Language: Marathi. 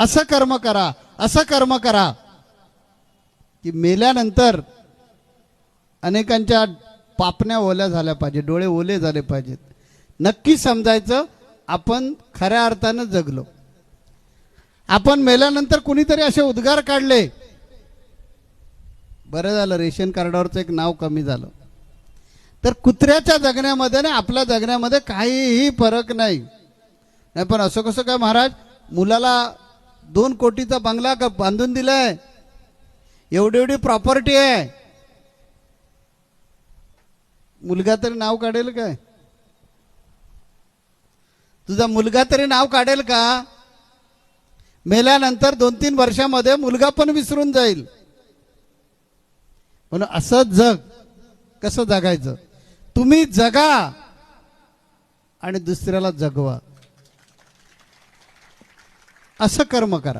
असं कर्म करा असं कर्म करा. की मेल्यानंतर अनेकांच्या पापण्या ओल्या झाल्या पाहिजे डोळे ओले झाले पाहिजेत. नक्की समजायचं आपण खऱ्या अर्थानं जगलो. आपण मेल्यानंतर कुणीतरी असे उद्गार काढले. बरं झालं रेशन कार्डावरचं एक नाव कमी झालं. तर कुत्र्याच्या जगण्यामध्ये ना आपल्या जगण्यामध्ये काहीही फरक नाही. नाही पण असं कसं काय महाराज? मुलाला दोन कोटीचा बंगला का बांधून दिलाय. एवढी एवढी प्रॉपर्टी आहे. मुलगा तरी नाव काढेल काय तुझा मुलगा तरी नाव काढेल का? मेल्यानंतर दोन तीन वर्षामध्ये मुलगा पण विसरून जाईल. म्हणून असं जग कसं जगायचं? तुम्ही जगा आणि दुसऱ्याला जगवा. असं कर्म करा.